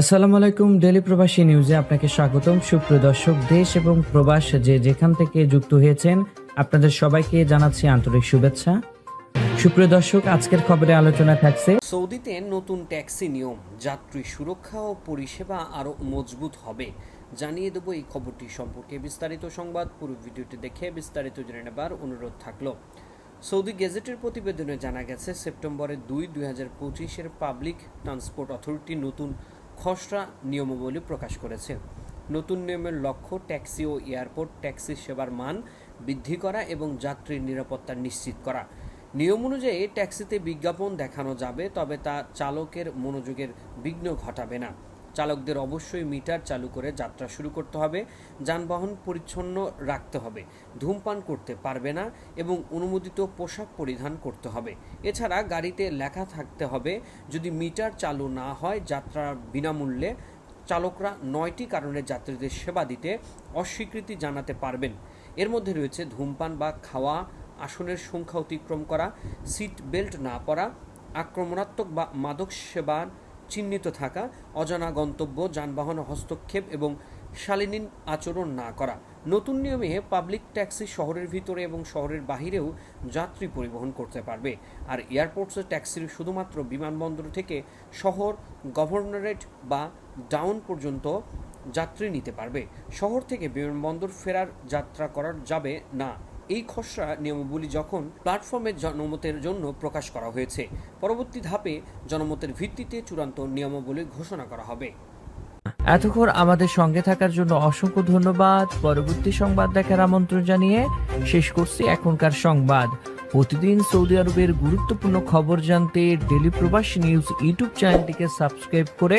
আসসালামু আলাইকুম ডেলি প্রবাসী নিউজে আপনাকে স্বাগতম। সুপ্রিয় দর্শক, দেশ এবং প্রবাস যে যেখান থেকে যুক্ত হয়েছেন, আপনাদের সবাইকে জানাচ্ছি আন্তরিক শুভেচ্ছা। সুপ্রিয় দর্শক, আজকের খবরে আলোচনা থাকছে। সৌদিতে নতুন ট্যাক্সি নিয়ম, যাত্রী সুরক্ষা ও পরিষেবা আরও মজবুত হবে। জানিয়ে দেবো এই খবরটি সম্পর্কে বিস্তারিত সংবাদ। পুরো ভিডিওটি দেখে বিস্তারিত জেনে নেবার অনুরোধ থাকল। সৌদি গেজেটের প্রতিবেদনে জানা গেছে, সেপ্টেম্বরের দুই দুই হাজার পঁচিশের পাবলিক ট্রান্সপোর্ট অথরিটি নতুন খসড়া নিয়মাবলী প্রকাশ করেছে। নতুন নিয়মের লক্ষ্য ট্যাক্সি ও এয়ারপোর্ট ট্যাক্সি সেবার মান বৃদ্ধি করা এবং যাত্রীর নিরাপত্তা নিশ্চিত করা। নিয়ম অনুযায়ী ট্যাক্সিতে বিজ্ঞাপন দেখানো যাবে, তবে তা চালকের মনোযোগের বিঘ্ন ঘটাবে না। চালকদের অবশ্যই মিটার চালু করে যাত্রা শুরু করতে হবে, যানবাহন পরিচ্ছন্ন রাখতে হবে, ধূমপান করতে পারবে না এবং অনুমোদিত পোশাক পরিধান করতে হবে। এছাড়া গাড়িতে লেখা থাকতে হবে, যদি মিটার চালু না হয় যাত্রা বিনামূল্যে, চালকরা নয়টি কারণে যাত্রীদের সেবা দিতে অস্বীকৃতি জানাতে পারবেন। এর মধ্যে রয়েছে ধূমপান বা খাওয়া, আসনের সংখ্যা অতিক্রম করা, সিট বেল্ট না পরা, আক্রমণাত্মক বা মাদক সেবা চিহ্নিত থাকা, অজানা গন্তব্য, যানবাহন হস্তক্ষেপ এবং শালীন আচরণ না করা। নতুন নিয়মে পাবলিক ট্যাক্সি শহরের ভিতরে এবং শহরের বাহিরেও যাত্রী পরিবহন করতে পারবে। আর এয়ারপোর্টসে ট্যাক্সির শুধুমাত্র বিমানবন্দর থেকে শহর গভর্নরেট বা ডাউন পর্যন্ত যাত্রী নিতে পারবে। শহর থেকে বিমানবন্দর ফেরার যাত্রা করার যাবে না। এই খসড়া নিয়মাবলী যখন প্ল্যাটফর্মে জনমতের জন্য প্রকাশ করা হয়েছে, পরবর্তী ধাপে জনমতের ভিত্তিতে চূড়ান্ত নিয়মাবলী ঘোষণা করা হবে। এতক্ষণ আমাদের সঙ্গে থাকার জন্য অসংখ্য ধন্যবাদ। পরবর্তী সংবাদ দেখার আমন্ত্রণ জানিয়ে শেষ করছি এখনকার সংবাদ। প্রতিদিন সৌদি আরবের গুরুত্বপূর্ণ খবর জানতে ডেলি প্রবাসী নিউজ ইউটিউব চ্যানেলটিকে সাবস্ক্রাইব করে